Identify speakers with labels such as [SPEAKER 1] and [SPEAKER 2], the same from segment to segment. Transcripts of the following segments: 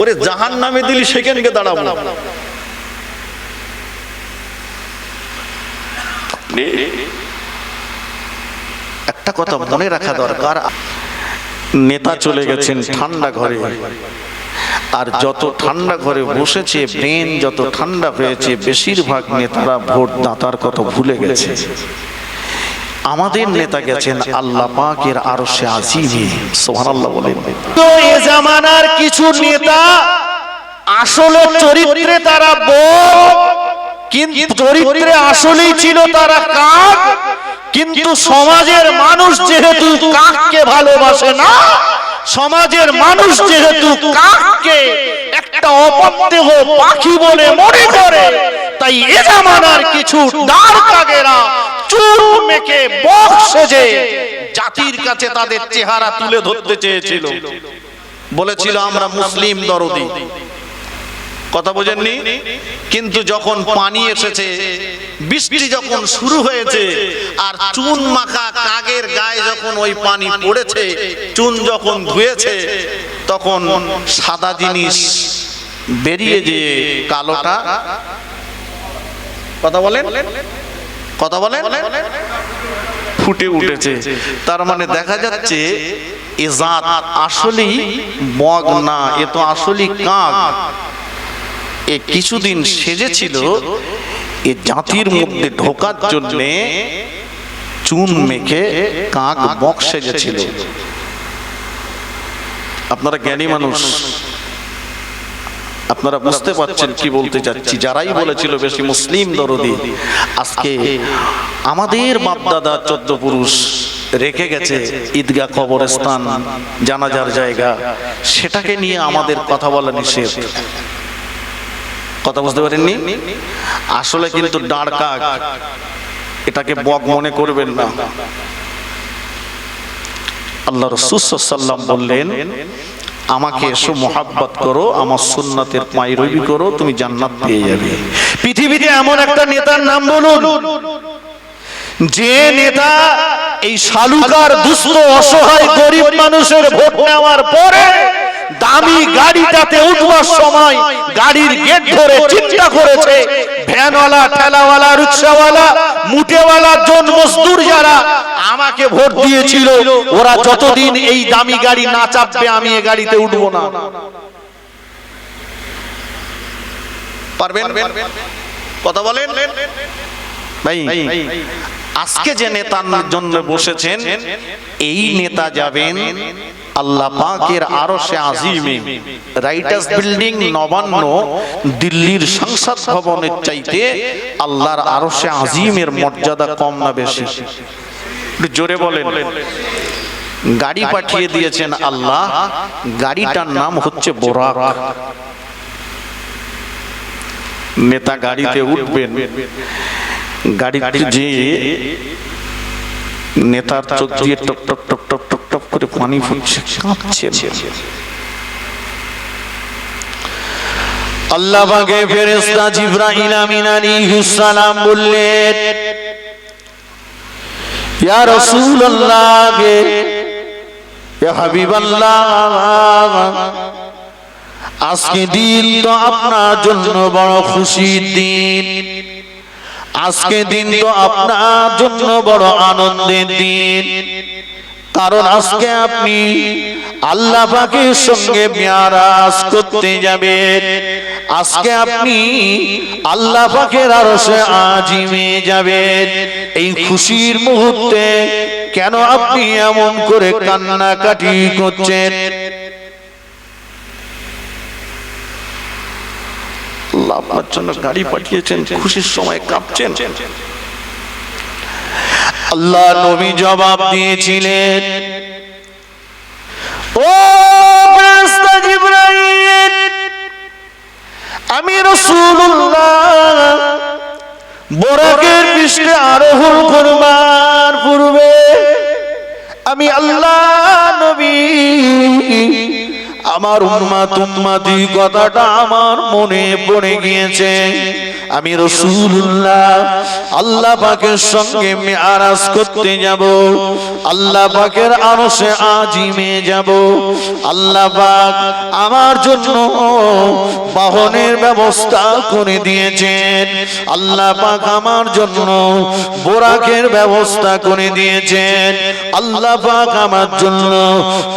[SPEAKER 1] ওরে জাহান নামে দিলি সেখানকে দাঁড়াবো। একটা কথা মনে রাখা দরকার। নেতা চলে গেছেন ঠান্ডা ঘরে। আর যত ঠান্ডা ঘরে বসেছে ব্রেন যত ঠান্ডা হয়েছে বেশিরভাগ নেতারা ভোট দাতার কথা ভুলে গেছে। আমাদের নেতা গেছেন আল্লাহ পাকের আরও সে আজিমে। সোহানাল্লাহ বলেন।
[SPEAKER 2] তো এ জামানার কিছু নেতা আসলে চরিত্রে তারা বউ কিন্তু চরিত্রে আসলেই ছিল তারা কাক। কিন্তু সমাজের মানুষ যেহেতু কাককে ভালোবাসে না সমাজের মানুষ যেহেতু কাককে একটা অপদেহ পাখি বলে মনে করে তাই এ জামানার কিছু ডার কাগেরা মেখে বক সেজে জাতির কাছে তাদের চেহারা তুলে ধরতে চেয়েছিল।
[SPEAKER 1] বলেছিল আমরা মুসলিম দরদি। কথা বোঝেননি? কিন্তু যখন পানি এসেছে বৃষ্টি যখন শুরু হয়েছে আর চুন মাখা কাগের গায়ে যখন ওই পানি পড়েছে চুন যখন ধুয়েছে তখন সাদা জিনিস বেরিয়ে যে কালোটা। কথা বলেন? কথা বলেন? ফুটে উঠেছে। তার মানে দেখা যাচ্ছে এ জাত আসলেই বগ না এ তো আসলেই কাক। এ কিছুদিন সেজেছিল এ জাতির মধ্যে ঢোকার জন্যে চুন মেখে কাক বক সেজেছিল। আপনারা জ্ঞানী মানুষ। আপনারা বুঝতে পারছেন কি বলতে চাচ্ছি। যারাই বলেছিল বেশি মুসলিম দরদি, আজকে আমাদের বাপদাদা চোদ্দ পুরুষ রেখে গেছে ঈদগাহ কবরস্থান, জানাজার জায়গা, সেটাকে নিয়ে আমাদের কথা বলা নিষেধ। কথা বুঝতে পারেননি? আসলে কিন্তু দাঁড় কাক, এটাকে বক মনে করবেন না। আল্লাহ রসুসাল্লাম বললেন আমাকে এসো মোহাব্বত করো আমার সুন্নাতের পায়রবি করো তুমি জান্নাত পেয়ে যাবে।
[SPEAKER 2] পৃথিবীতে এমন একটা নেতার নাম বলুন। যে নেতা এই শালুকার দুস্থ অসহায় গরিব মানুষের ভোট নেওয়ার পরে দামি গাড়িটাতে উঠবার সময় গাড়ির গেট ধরে চিন্তা করেছে ভ্যানওয়ালা ঠেলাওয়ালা রিক্সাওয়ালা মুটেওয়ালা জন মজদুর যারা আমাকে ভোট দিয়েছিল ওরা যতদিন এই দামি গাড়ি না চাপবে আমি এই গাড়িতে উঠবো না।
[SPEAKER 1] পারবেন? কথা বলেন? ভাই আজকে যে নেতার জন্য বসেছেন এই নেতা যাবেন আল্লাহ পাকের আরও সে আজিমে রাইটার্স বিল্ডিং নবান্ন, দিল্লির সংসদ ভবনের চাইতে আল্লাহর আরও সে আজিমের মর্যাদা কম না বেশি। জোরে বলেন। গাড়ি পাঠিয়ে দিয়েছেন আল্লাহ, গাড়িটার নাম হচ্ছে বোরাক। নেতা গাড়িতে উঠবেন, গাড়িতে যে নেতার চোখ দিয়ে টপ টপ টপ টপ করে পানি ফুটছে কাঁপছে।
[SPEAKER 2] আল্লাহ পাকে ফেরেশতা জিবরাইল আমিন আলাইহিস সালাম বললেন ইয়া রাসূলুল্লাহ ইয়া হাবিবাল্লাহ আজকে দিন তো আপনার জন্য বড় খুশির দিন। আজকে দিন তো আপনার জন্য বড় আনন্দের দিন। কারণ আজকে আপনি আল্লাহ পাকের সঙ্গে মেয়ারাজ করতে যাবেন। আজকে আপনি আল্লাহ পাকের আরশে আজিমে যাবেন। এই খুশির মুহূর্তে কেন আপনি এমন করে কান্নাকাটি করছেন?
[SPEAKER 1] আল্লাহ আপনার জন্য গাড়ি পাঠিয়েছেন খুশির সময় কাঁপছেন।
[SPEAKER 2] আল্লাহ নবী জবাব দিয়েছিলেন, ও আমি রাসূলুল্লাহ বোরাকের পৃষ্ঠে আরোহণ করবার পূর্বে আমি আল্লাহ নবী আমার উম্মাত, উম্মাতি কথাটা আমার মনে পড়ে গিয়েছে। আমি রসুল্লাহ আল্লাহ পাকের সঙ্গে মেয়ারাজ করতে যাব। আল্লাহ পাকের আরশে আজিমে যাব। আল্লাহ পাক আমার জন্য বাহনের ব্যবস্থা করে দিয়েছেন। আল্লাহ পাক আমার জন্য বোরাকের ব্যবস্থা করে দিয়েছেন। আল্লাহ পাক আমার জন্য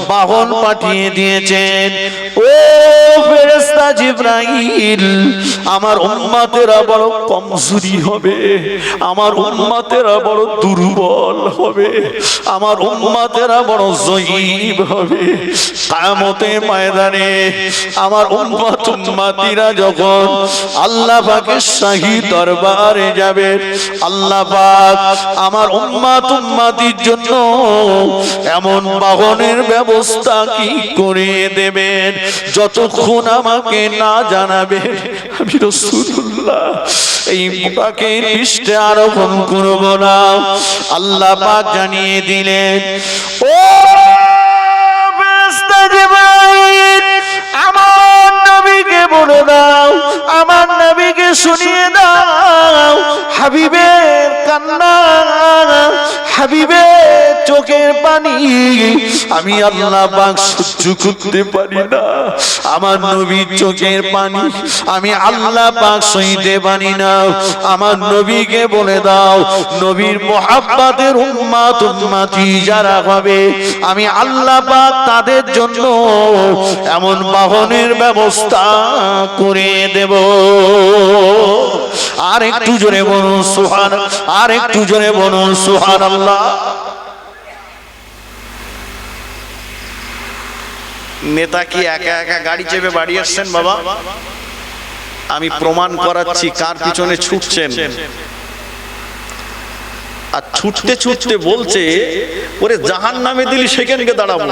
[SPEAKER 2] বাহন পাঠিয়ে দিয়েছেন। ও ফেরেশতা জিব্রাইল, আমার উম্মতেরা বড় কমজোরি হবে, আমার উম্মতেরা বড় দুর্বল হবে, আমার উম্মতেরা বড় জয়ীব হবে। কায়ামতে ময়দানে আমার উম্মত উম্মাতিরা যখন আল্লাহ পাকের শাহী দরবারে যাবে, আল্লাহ পাক আমার উম্মাত উম্মাতির জন্য এমন বাহনের ব্যবস্থা কি করে দেবেন, যতক্ষণ আমাকে না জানাবেন। আমি রসুল্লাহ আল্লাহ পাক জানিয়ে দিলেন, ও আমার নবীকে বলে দাও, আমার নবীকে শুনিয়ে দাও। হাবিবের কান্না হাবিবের চোখের পানি। আমি আল্লাহ পাক সহ্য করতে পারি না। আমার নবীর চোখের পানি। আমি আল্লাহ পাক সইতে পারি না। আমার নবীকে বলে দাও, নবীর মোহাব্বাতের উম্মাত উম্মাতি যারা হবে আমি আল্লাহ পাক তাদের জন্য এমন বাহনের ব্যবস্থা করে দেব। আর একটু জোরে বলুন সুহান আর একটু জোরে বলুন সুহান আল্লাহ
[SPEAKER 1] নেতা কি একা একা গাড়ি চেপে বাড়ি আসছেন বাবা? আমি প্রমাণ করাচ্ছি কার পিছনে ছুটছেন। আর ছুটতে ছুটতে বলছে, ওরে জাহান নামে দিলি, সেখানকে দাঁড়াবো।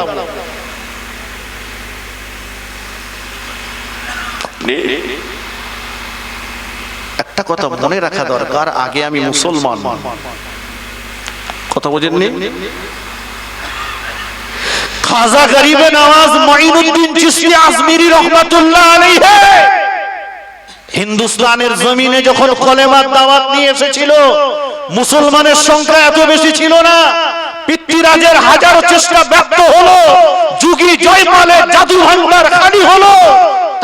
[SPEAKER 1] একটা কথা মনে রাখা দরকার, আগে আমি মুসলমান। কথা বোঝেননি?
[SPEAKER 2] খাজা গরিবে নওয়াজ মঈনুদ্দিন চিশতি আজমিরি রহমাতুল্লাহ আলাইহি। হিন্দুস্তানের জমিনে যখন কলেমার দাওয়াত নিয়ে এসেছিল মুসলমানের সংখ্যা এত বেশি ছিল না। পিতৃরাজের হাজারো চেষ্টা ব্যর্থ হলো যুগী জয়মালের জাদু ভান্ডার খালি হলো।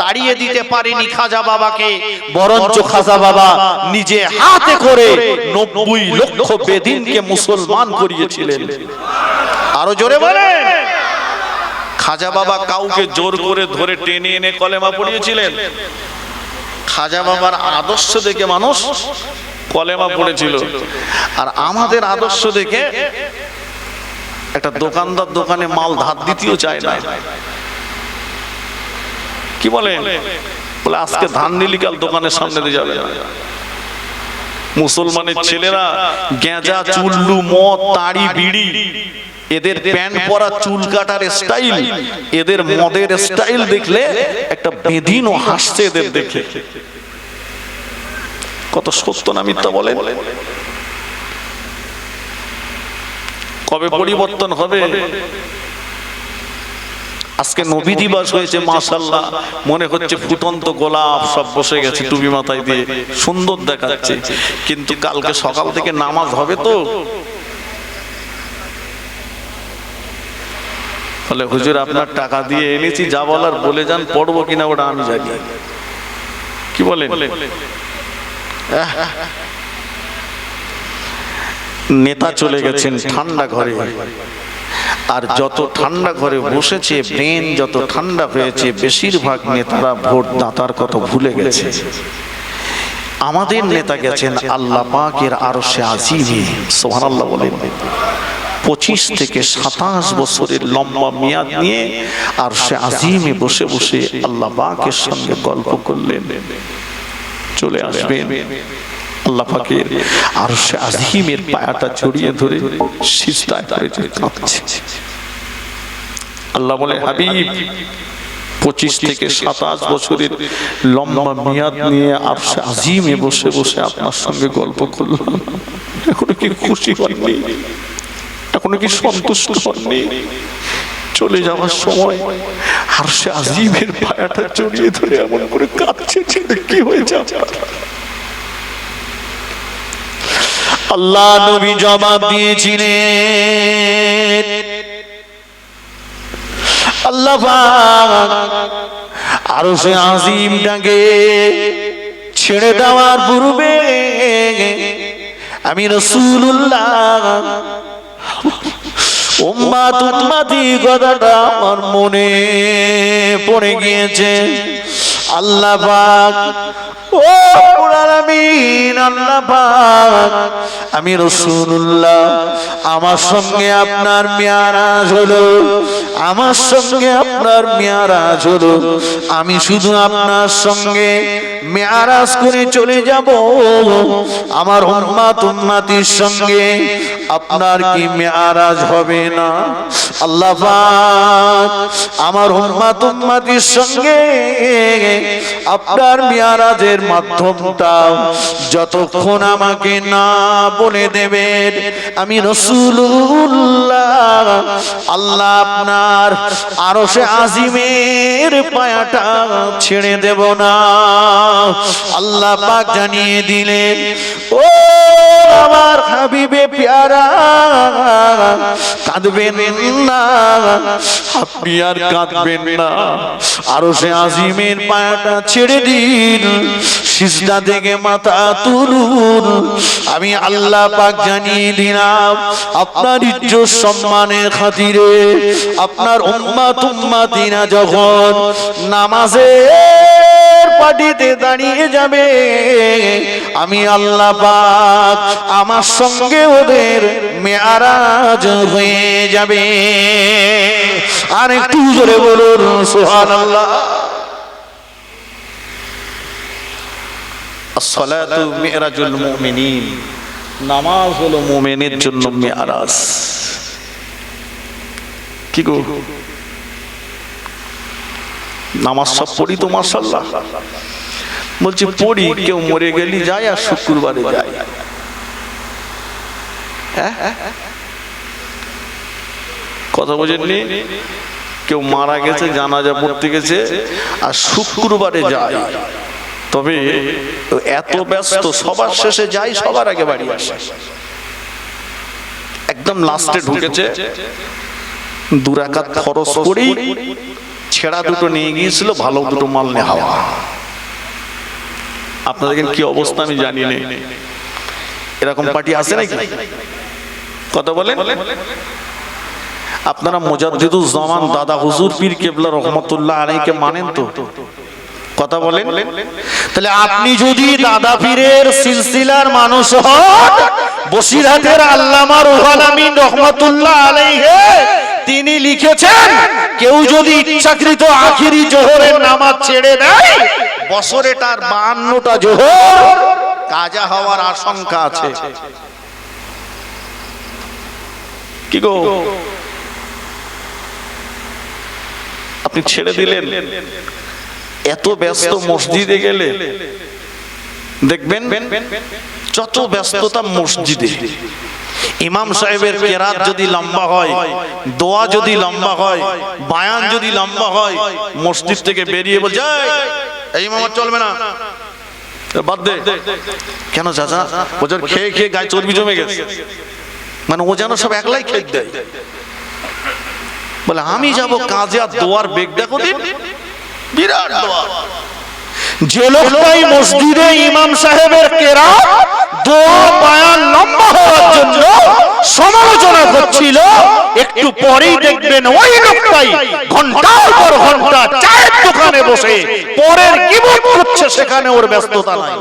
[SPEAKER 2] তাড়িয়ে দিতে পারেনি খাজা বাবাকে। বরঞ্চ খাজা বাবা নিজে হাতে করে নব্বই লক্ষ বেদিনকে মুসলমান করিয়েছিলেন। আরও জোরে বলেন।
[SPEAKER 1] খাজা বাবা কাউকে জোর করে ধরে টেনে এনে কলেমা পড়িয়েছিলেন। খাজা বাবার আদর্শ দেখে মানুষ কলেমা পড়েছিল। আর আমাদের আদর্শ দেখে একটা দোকানদার দোকানে মাল ধার দিতেও চায় না। কি বলে? বলে আজকে ধান নিলি কাল দোকানের সামনে দিয়ে যাবে। মুসলমানের ছেলেরা গেঁজা চুল্লু মদ তাড়ি বিড়ি এদের প্যান্ট পরা চুল কাটার স্টাইল। এদের মদের স্টাইল দেখলে একটা বেদিনও হাসছে এদের দেখে। কত সত্য না মিথ্যা বলে কবে পরিবর্তন হবে? আজকে নবী দিবস হয়েছে মাশাল্লাহ মনে হচ্ছে ফুটন্ত গোলাপ সব বসে গেছে টুপি মাথায় দিয়ে সুন্দর দেখাচ্ছে। কিন্তু কালকে সকাল থেকে নামাজ হবে তো। ফলে হুজুর আপনার টাকা দিয়ে এনেছি যা বলার বলে যান পড়ব কিনা ওটা আমি জানি। কি বলেন? নেতা চলে গেছেন ঠান্ডা ঘরে। আর যত ঠান্ডা ঘরে বসেছে, ব্রেন যত ঠান্ডা হয়েছে, বেশিরভাগ নেতারা ভোট দাতার কথা ভুলে গেছে। আমাদের নেতা গেছেন আল্লাহ পাকের আরও সে আজিমে সোহান আল্লাহ বলেন। পঁচিশ থেকে সাতাশ বছরের লম্বা মেয়াদ নিয়ে আর সে আজিমে বসে বসে আল্লাহ পাকের সঙ্গে গল্প করলেন। চলে আসবেন। আল্লাহ আর সে আজিমের পায়াটা জড়িয়ে ধরে করে যে কাঁদছে আল্লাহ বলে, হাবিব, পঁচিশ থেকে সাতাশ বছরের লম্বা মেয়াদ নিয়ে আজিমে বসে বসে আপনার সঙ্গে গল্প করলাম। এখনও কি খুশি হননি? এখনও কি সন্তুষ্ট হননি? চলে যাওয়ার সময় আর সে আজিমের পায়াটা জড়িয়ে ধরে এমন করে কাঁদছে কি হয়েছে আপনার?
[SPEAKER 2] আল্লাহ নবী জবাব দিয়েছিলেন। আল্লাহ আরও সে আজিমটাকে ছেড়ে দেওয়ার পূর্বে আমি রসুল্লাহ কথাটা আমার মনে পড়ে গিয়েছে। আল্লাহ পাক। ও আমিন আল্লাহ পাক। আমি রাসূলুল্লাহ, আমার সঙ্গে আপনার মিয়ারাজ হলো। আমার সঙ্গে আপনার মিয়ারাজ হলো। আমি শুধু আপনার সঙ্গে মেয়ারাজ করে চলে যাব। আমার উম্মাত উম্মাতির সঙ্গে আপনার কি মেয়ারাজ হবে না? আল্লাহ আমার উম্মাত উম্মাতির সঙ্গে আপনার মেয়ারাজের মাধ্যমটা যতক্ষণ আমাকে না বলে দেবেন, আমি রসুল্লাহ আল্লাহ আপনার আরও সে আজিমের পায়াটা ছেড়ে দেব না। আল্লাহ পাক জানিয়ে দিলেন, ও আমার হাবিবে পেয়ারা। কাঁদবেন না। আপনি আর কাঁদবেন না। আরও সে আজিমের পায়াটা ছেড়ে দিন। সিজদা থেকে মাথা তুলুন। আমি আল্লাহ পাক জানিয়ে দিলাম, আপনার ইজ্জত সম্মানের খাতিরে আপনার উম্মাত উম্মাতিনা যখন নামাজে পাটিতে দাঁড়িয়ে যাবে। আমি আল্লাহ পাক আমার সঙ্গে ওদের মেয়ারাজ হয়ে যাবে। আর একটু জোরে বলুন সোহান আল্লাহ
[SPEAKER 1] আসসালাতু মিরাজুল মুমিনিন। নামাজ হলো মুমিনের জন্য মিরাজ কি গো? নামাজ সব পড়ি তো মাশাআল্লাহ। বলছি পড়ি কেউ মরে গেলি যায় আর শুক্রবারে যায়। হ্যাঁ? কথা বোঝেননি? কেউ মারা গেছে জানাজা পড়তে গেছে আর শুক্রবারে যায়। তবে এত ব্যস্ত সবার শেষে যাই সবার আগে বাড়ি আসে। একদম লাস্টে ঢুকেছে। দুরাকাত খরচ করি ছেঁড়া দুটো নিয়ে গিয়েছিল, ভালো দুটো মাল নিয়ে হাওয়া। আপনাদের কি অবস্থা আমি জানি না। এরকম পার্টি আছে নাকি? কথা বলেন। আপনারা মুজাদ্দিদুল জামান, দাদা হুজুর, পীর কেবলা রহমতুল্লাহ আলাইকে মানেন তো। কথা বলেন।
[SPEAKER 2] তাহলে আপনি যদি দাদা পীরের সিলসিলার মানুষ হন বসিরহাটের আল্লামা রুহাল আমিন রহমতুল্লাহ আলাইহে তিনি লিখেছেন, কেউ যদি ইচ্ছাকৃত আখিরি জোহরের নামাজ ছেড়ে দেয়, বছরে তার বাহান্নটা জোহর
[SPEAKER 1] কাজা হওয়ার আশঙ্কা আছে। কি গো? আপনি ছেড়ে দিলেন। এত ব্যস্ত মসজিদে গেলে। দেখবেন যত ব্যস্ততা মসজিদে। ইমাম সাহেবের কেরাত যদি লম্বা হয় দোয়া যদি লম্বা হয় বায়ান যদি লম্বা হয় মসজিদ থেকে বেরিয়ে বলছে এই ইমাম আর চলবে না। বাদ দে। কেন চাচা? ওজন খেয়ে খেয়ে গায়ে চর্বি জমে গেছে। মানে ও যেন সব একলাই খেয়ে দেয়। বলে আমি যাব কাজে আর দোয়ার বেগ দেখো দিন বিরাট দোয়া।
[SPEAKER 2] যে লোকটাই মসজিদে ইমাম সাহেবের কেরা দোয়া বায়ান লম্বা হওয়ার জন্য সমালোচনা করছিল, একটু পরেই দেখবেন ওই লোকটাই ঘণ্টার পর ঘণ্টা চায়ের দোকানে বসে, পরের গিবত করছে সেখানে ওর ব্যস্ততা নাই।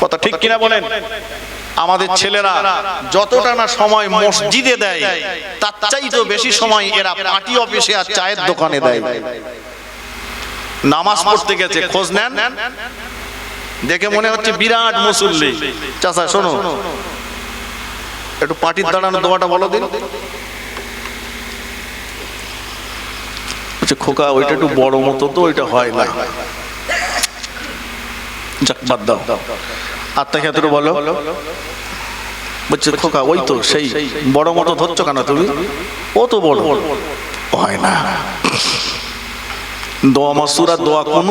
[SPEAKER 1] কথা ঠিক কিনা বলেন? আমাদের ছেলেরা যতটা না সময় মসজিদে দেয়, তার চাইতেও বেশি সময় এরা পার্টি অফিসে আর চায়ের দোকানে দেয়। নামাজ পড়তে গেছে খোঁজ নেন। দেখে মনে হচ্ছে বিরাট মুসল্লি। চাচা শোনো। একটু পার্টির দাঁড়ানো দোয়াটা বলো দিন। বলছে, খোকা ওইটা একটু বড় মতো তো ওইটা হয় না। যাক বাদ দাও। আত্মা ক্ষেত্রে বলো। বলছে খোকা ওই তো সেই বড় মতো ধরছো কেন তুমি? ও তো বড় হয় না। দোয়া মাসুরা দোয়া কোন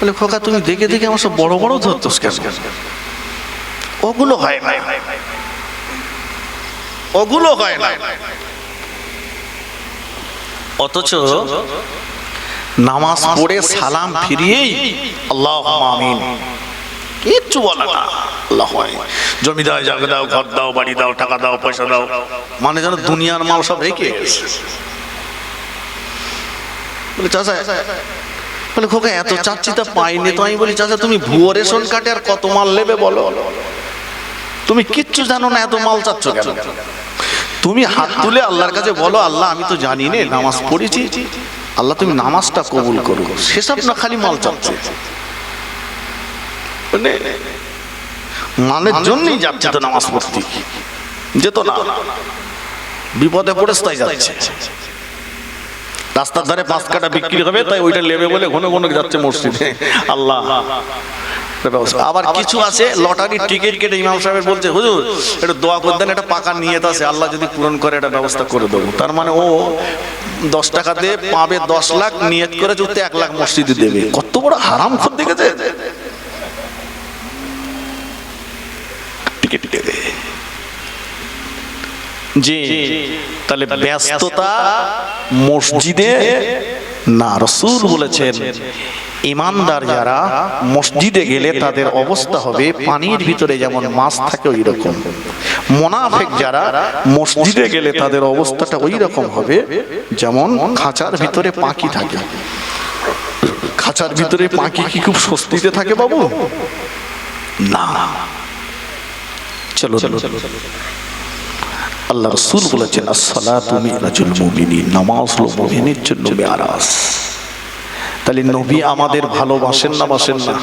[SPEAKER 1] বলে, খোকা, তুমি দেখে দেখে আমার সব বড় বড় ধরতোস কেন? ওগুলো হয় না। ওগুলো হয় না। অথচ নামাজ পড়ে সালাম ফিরিয়েই আল্লাহ আমিন। কিচ্ছু বলে না। আল্লাহ জমি দাও, জায়গা দাও, ঘর দাও, বাড়ি দাও, টাকা দাও, পয়সা দাও। মানে যেন দুনিয়ার মাল সব রেখে গেছে। বলে, চাচা, বলে, খোকা, এত চাচ্ছি তা পাইনি তো। আমি বলি, চাচা, তুমি ভুয়ো রেশন কার্ডে আর কত মাল নেবে বলো? তুমি কিচ্ছু জানো না, এত মাল চাচ্ছ কেন? তুমি হাত তুলে আল্লাহর কাছে বলো, আল্লাহ, আমি তো জানি নে, নামাজ পড়েছি। আল্লাহ, তুমি নামাজটা কবুল করো। সেসব না, খালি মাল চাচ্ছে। মানে মালের জন্যই যাচ্ছে তো নামাজ পড়তে। যেত না। বিপদে পড়ে তাই যাচ্ছে। রাস্তার ধারে পাঁচ কাটা বিক্রি হবে, তাই ওইটা নেবে বলে ঘন ঘন যাচ্ছে মসজিদে। আল্লাহ। আবার কিছু আছে, লটারি টিকিট কেটে ইমাম সাহেব বলছে, হুজুর, একটু দোয়া করে দেন, একটা পাকা নিয়ত আছে, আল্লাহ যদি পূরণ করে এটা ব্যবস্থা করে দেবো। তার মানে ও দশ টাকা দিয়ে পাবে দশ লাখ, নিয়ত করে চলতে এক লাখ মসজিদে দেবে। কত বড় হারাম খোর দেখেছে টিকিট দেবে। জি তাহলে ব্যস্ততা মসজিদে না রসুল বলেছেন। ইমানদার যারা মসজিদে গেলে তাদের অবস্থা হবে পানির ভিতরে যেমন মাছ থাকে ওই রকম মোনাফেক যারা মসজিদে গেলে তাদের অবস্থাটা ওই রকম হবে যেমন খাঁচার ভিতরে পাখি থাকে। খাঁচার ভিতরে পাখি কি খুব স্বস্তিতে থাকে বাবু? না। চলো চলো আল্লাহ রসুল বলেছেন আসসালা তুমি রাজুল মুমিনিন নামাজ হলো মুমিনের জন্য মেরাজ। তাহলে নবী আমাদের ভালোবাসেন না বাসেন না?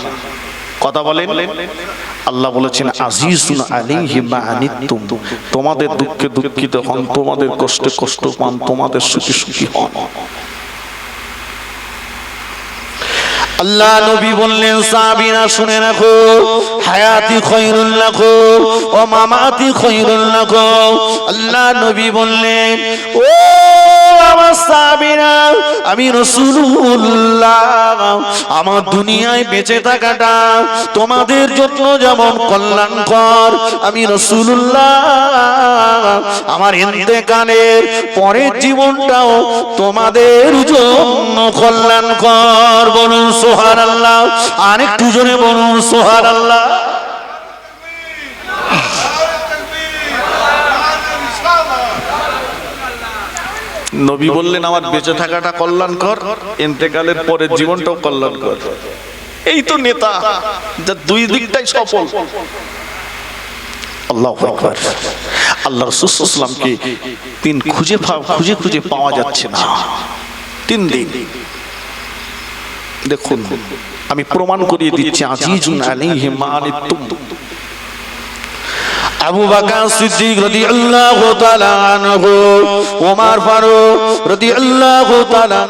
[SPEAKER 1] কথা বলেন। আল্লাহ বলেছেন, আজিজুন আলাইহি মা আনিতুম তোমাদের দুঃখে দুঃখিত হন, তোমাদের কষ্টে কষ্ট পান, তোমাদের সুখী সুখী হন।
[SPEAKER 2] আল্লাহ নবী বললেন সাবিনা শুনে রাখো, হায়াতি খৈরুল রাখো ও মামাতি খৈরুল রাখো আল্লাহ নবী বললেন, ও আমি রসুল্লাহ আমার দুনিয়ায় বেঁচে থাকাটা তোমাদের জন্য যেমন কল্যাণকর। আমি রসুল্লাহ আমার পরের জীবনটাও তোমাদের জন্য কল্যাণকর। বলুন সোহার আল্লাহ আরেকটু জনে বলুন সোহার আল্লাহ
[SPEAKER 1] নবী বললেন আমার বেঁচে থাকাটা কল্যাণকর ইন্তেকালের পরের জীবনটাও কল্যাণকর। এই তো নেতা যা দুই দিকটাই সফল। আল্লাহ আকবার। আল্লাহ রসুলামকে তিন খুঁজে খুঁজে খুঁজে পাওয়া যাচ্ছে না। তিন দিন। দেখুন আমি প্রমাণ করিয়ে দিচ্ছি আজিজুন আলাইহি মা আনিতুম
[SPEAKER 2] আবু বাকার সিদ্দিক তাআলা আনহু, ওমর ফারুক তাআলা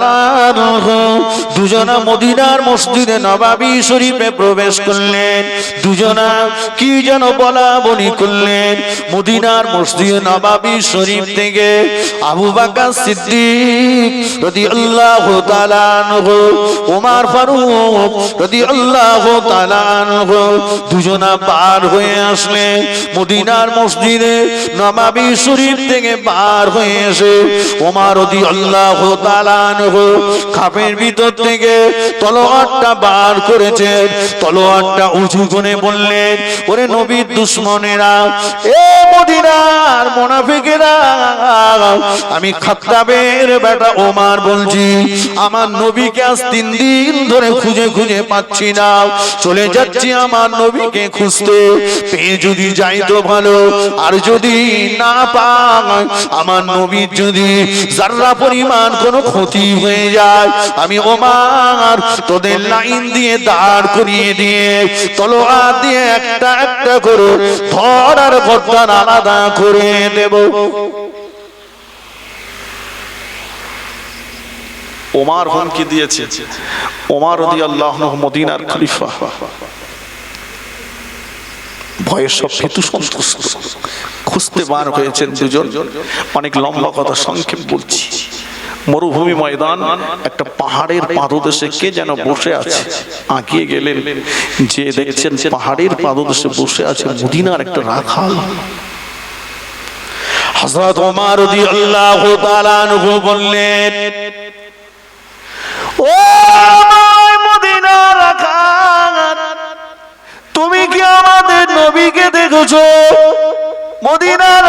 [SPEAKER 2] আনহু দুজনা মদিনার মসজিদে নবাবী শরীফে প্রবেশ করলেন। দুজনা কি যেন বলা বলি করলেন। মদিনার মসজিদে নবাবী শরীফ থেকে আবু বাকার সিদ্দিক তাআলা আনহু, ওমর ফারুক তাআলা আনহু দুজনা পার হয়ে আসলেন। মদিনার মসজিদে নবাবী শরীফ থেকে বার হয়ে এসে ওমর তাআলা আনহু খাপের ভিতর থেকে তলোয়ারটা বার করেছেন তলোয়ারটা উঁচু করে বললেন, ওরে নবীর দুশ্মনেরা, এ মদিনার মোনাফিকেরা, আমি খাত্তাবের বেটা ওমার বলছি, আমার নবীকে আজ তিন দিন ধরে খুঁজে খুঁজে পাচ্ছি না। চলে যাচ্ছি আমার নবীকে খুঁজতে। পেয়ে যদি যাই তো ভালো। আর যদি না পাই আমার নবীর যদি যার্রা পরিমাণ কোনো ক্ষতি হয়ে যায়, আমি ওমার তোদের লাইন দিয়ে দাঁড় করিয়ে দিয়ে, তলোয়ার দিয়ে একটা একটা করে ধরার গর্দান আলাদা করে দেব।
[SPEAKER 1] ওমার হুমকি দিয়েছে। ওমার রদি আল্লাহ মদিনার খলিফা। ভয়ের সব ভীতু খুঁজতে বার হয়েছেন দুজন। অনেক লম্বা কথা সংক্ষেপ বলছি। মরুভূমি ময়দান, একটা পাহাড়ের পাদদেশে কে যেন বসে আছে? আঁকিয়ে গেলেন। যে দেখছেন পাহাড়ের পাদদেশে বসে আছে মদিনার একটা রাখাল।
[SPEAKER 2] হযরত ওমর রাদিয়াল্লাহু তাআলা আনহু বললেন, ও মদিনার রাখাল তুমি কি আমাদের নবীকে দেখেছ? মদিনার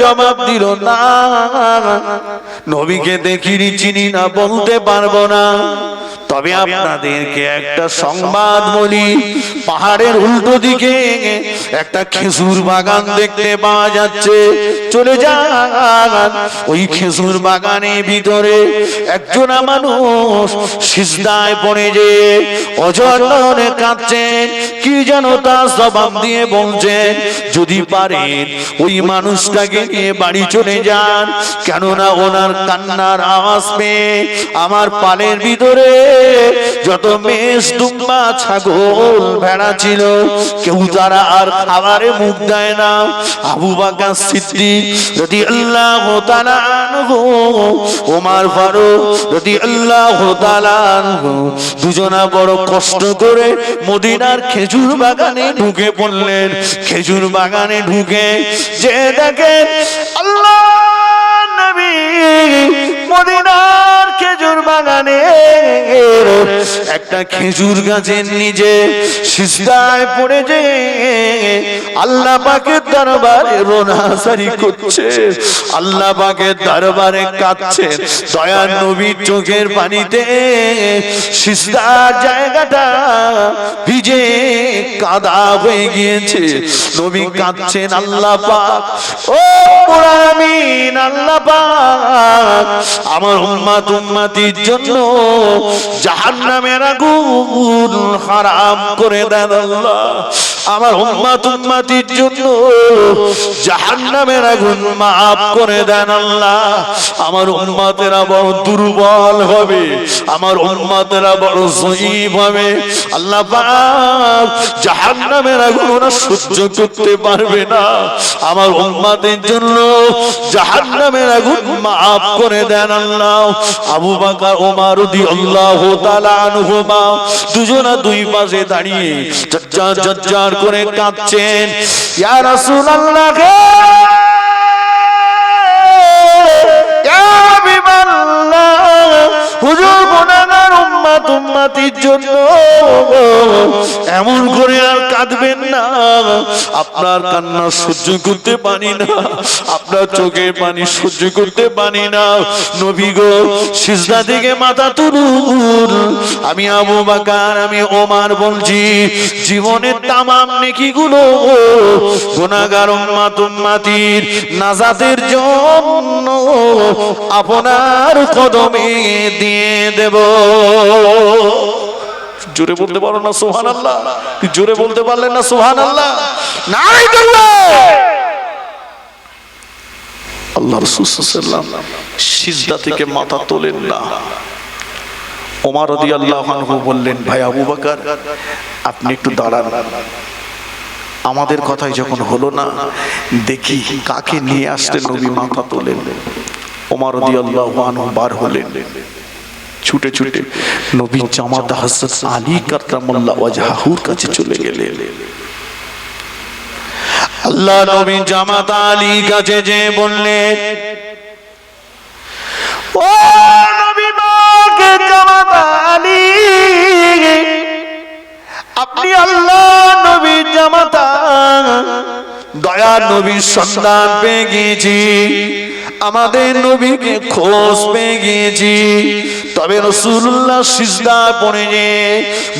[SPEAKER 2] জবাব দিল না। নবীকে দেখিনি, চিনি না, বলতে পারব না। তবে আপনাদেরকে একটা সংবাদ বলি। পাহাড়ের উল্টো দিকে একটা খেজুর বাগান দেখতে পাওয়া যাচ্ছে। চলে যান। ওই খেজুর বাগানের ভিতরে একজন মানুষ সিজদায় পড়ে যে অজরে কাঁদছেন। কি যেন তার জবাব দিয়ে বলছেন যদি পারেন ওই মানুষটাকে নিয়ে বাড়ি চলে যান। কেননা ওনার কান্নার আওয়াজ পেয়ে আমার পালের ভিতরে যত মেষ, দুম্বা, ছাগল, ভেড়া ছিল, কেউ তারা আর খাবারে মুখ দেয় না। আবু বাকা সিদ্দিক যদি আল্লাহ ওমার ফারুক যদি আল্লাহ দুজনা বড় কষ্ট করে মদিনার খেজুর বাগানে ঢুকে পড়লেন। খেজুর বাগানে ঢুকে যে দেখেন আল্লাহ নবী মদিনার খেজুর বাগানে একটা খেজুর গাছের নিচে সিজদায় পড়ে যে আল্লাহ পাকের দরবারে রোনাসারি করছে, আল্লাহ পাকের দরবারে কাঁদছে। দয়ার নবীর চোখের পানিতে সিজদার জায়গাটা ভিজে কাদা হয়ে গিয়েছে। নবী কাঁদছেন, আল্লাহ পাক, ও আমিন আল্লাহ পাক, আমার উম্মাত উম্মাতির জন্য জাহান্নামের আগুন হারাম করে দেন আল্লাহ। আমার উম্মাত উম্মাতির জন্য জাহান্নামের আগুন মাফ করে দেন আল্লাহ। আমার উম্মাতেরা বড় দুর্বল হবে, আমার উম্মাতেরা বড় জয়ীব হবে। আল্লাহ পাক জাহান্নামের আগুন ওরা সহ্য করতে পারবে না। আমার উম্মাতের জন্য জাহান্নামের আগুন মাফ করে দেন আল্লাহ। আবু বকর ওমর রাদিয়াল্লাহু তাআলা আনহুমা দুজনা দুই পাশে দাঁড়িয়ে জজ্জার জজ্জার করে কাঁদছেন। হুজুর উম্মত জন্য এমন করে আর কাঁদবেন না। আপনার কান্না সহ্য করতে পারি না। আপনার চোখের পানি সহ্য করতে পারি না। নবী গো, সিজদা থেকে মাথা তুলুন। আমি আবু বাকার, আমি ওমার বলছি, জীবনের তামাম নেকিগুলো গুনাহগার উম্মত উম্মতির নাজাতের জন্য আপনার কদমে দিয়ে দেব।
[SPEAKER 1] জোরে বলতে পারো না সোহান আল্লাহ জোরে বলতে পারলেন না সোহান আল্লাহ
[SPEAKER 2] নাই
[SPEAKER 1] আল্লাহ রসুল্লাম সিজদা থেকে মাথা তোলেন না। ওমর রদি আল্লাহ বললেন ভাই আবু বাকার আপনি একটু দাঁড়ান। আমাদের কথাই যখন হলো না দেখি কাকে নিয়ে আসতে নবী মাথা তোলেন। ওমর রদি আল্লাহ বার হলেন। ছুটে ছুটে নবী জামাত হজরত আলী কার্রামুল্লাহ ওয়াজহাহুর কাছে চলে গেলেন।
[SPEAKER 2] আল্লাহ নবী জামাত আলী কাছে যে বললেন ও নবী মাকে জামাত আলী আপনি আল্লাহ নবী জামাতা দয়া নবীর সন্ধান পেয়ে গিয়েছি। আমাদের নবীকে খোঁজ পেয়ে গিয়েছি। তবে রসুল্লাহ সিজদা পড়ে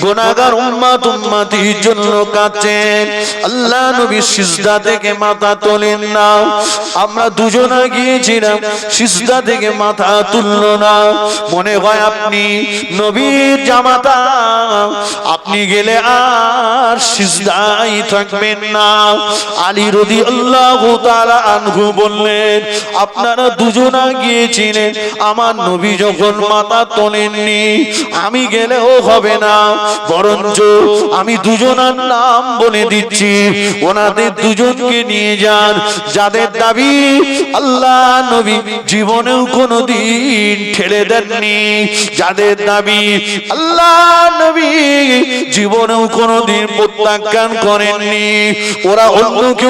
[SPEAKER 2] গোনাগার উম্মাত উম্মাতির জন্য কাঁদছেন। আল্লাহ নবী সিজদা থেকে মাথা তোলেন না। আমরা দুজনা গিয়েছিলাম, সিজদা থেকে মাথা তুলল না। মনে হয় আপনি নবীর জামাতা। আপনি গেলে আর সিজদাই থাকবেন না। আলী রদি আল্লাহ তাআলা আনহু বললেন, আপনারা দুজনা গিয়েছিলেন। আমার নবী যখন মাথা তোলেননি, আমি গেলেও হবে না। বরঞ্চ আমি দুজনার নাম বলে দিচ্ছি। ওনাদের দুজনকে নিয়ে যান। যাদের দাবি, আল্লাহ নবী জীবনেও কোনো দিন ঠেলে দেননি। যাদের দাবি, আল্লাহ নবী জীবনেও কোনো দিন প্রত্যাখ্যান করেননি। ওরা অন্য কেউ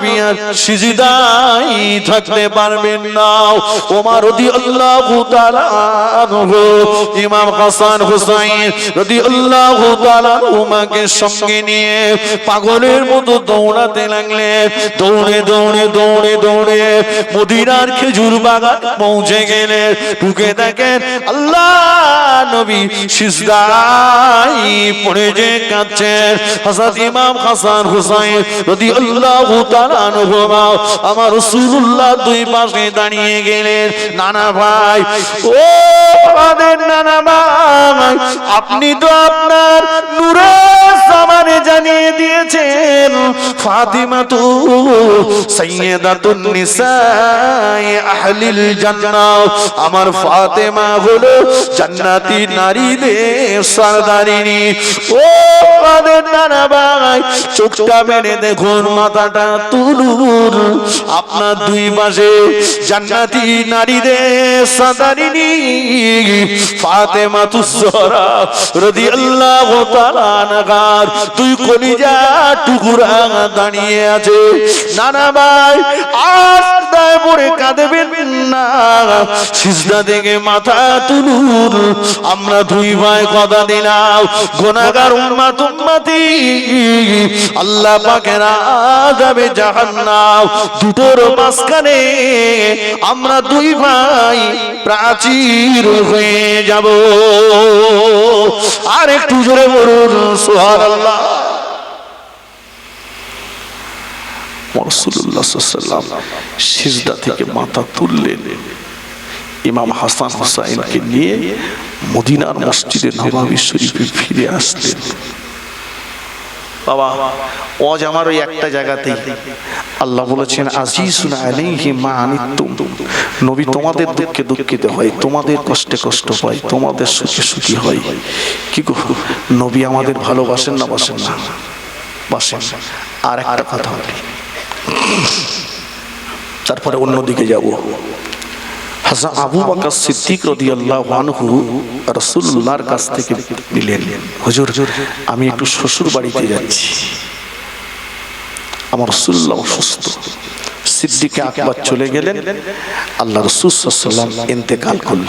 [SPEAKER 2] নবী থাকতে পারবেন না। আল্লাহ ইমাম হাসান হোসাইন আল্লাহ উমাকে সঙ্গে নিয়ে পাগলের মতো দৌড়াতে লাগলেন। দৌড়ে দৌড়ে দৌড়ে দৌড়ে মদিনার খেজুর বাগান পৌঁছে গেলেন। ঢুকে দেখেন আল্লাহ নবী সিজদাই পড়ে যে কাঁদছেন। হাসান ইমাম হাসান হুসাইন রদি আল্লাহ আমার দুই পাশে দাঁড়িয়ে গেলেন। নানা ভাই, ও আমাদের নানা ভাই, আপনি তো আপনার নূরের সামানে জানিয়ে দিয়েছেন ফাতিমা তু সাইয়্যিদাতুন নিসাই আহলিল জান্নাহ। আমার ফাতেমা হলো জান্নাতি নারীদের সরদারিনী। ও আমাদের নানা ভাই চোখটা মেরে দেখুন, মাথাটা তুলুন। আপনার দুই মাসে জান্নাতি নারীদের ফাতেমা তুসরা দুই কলিজা টুকুরা দাঁড়িয়ে আছে। নানা ভাই আর দায় পড়ে কাঁদবেন না। সিজদা থেকে মাথা তুলুন। আমরা দুই ভাই কথা দিলাম। গোনাগার উম্মাত উম্মতি আল্লাহ পাকের আযাবে জাহান্নাম। দুটোর মাঝখানে আমরা দুই ভাই প্রাচীর হয়ে যাব। আর একটু জোরে বলুন, সুবহানাল্লাহ।
[SPEAKER 1] সিজদা থেকে মাথা ইমাম নিয়ে মদিনার মসজিদে নবাবী শরীফে ফিরে আসলেন। বাবা অজ আমার ওই একটা জায়গাতেই। আল্লাহ বলেছেন, আজিজুন আলাইহি মা আনিতুম নবী তোমাদের দুঃখে দুঃখিত হয়, তোমাদের কষ্টে কষ্ট পায় তোমাদের সুখে সুখী হয়। কি গো, নবী আমাদের ভালোবাসেন না বাসেন না? বাসেন। আর একটা কথা বলি। তারপরে অন্যদিকে যাব। হাজা আবু বাকর সিদ্দিক রদিয়াল্লাহ আনহু রসুল্লাহর কাছ থেকে নিলেন হুজুর, আমি একটু শ্বশুর বাড়িতে যাচ্ছি। আমার রসুল্লাহ অসুস্থ। সিদ্দিকে আকবর চলে গেলেন। আল্লাহ রসুল্লাম ইন্তেকাল করলেন।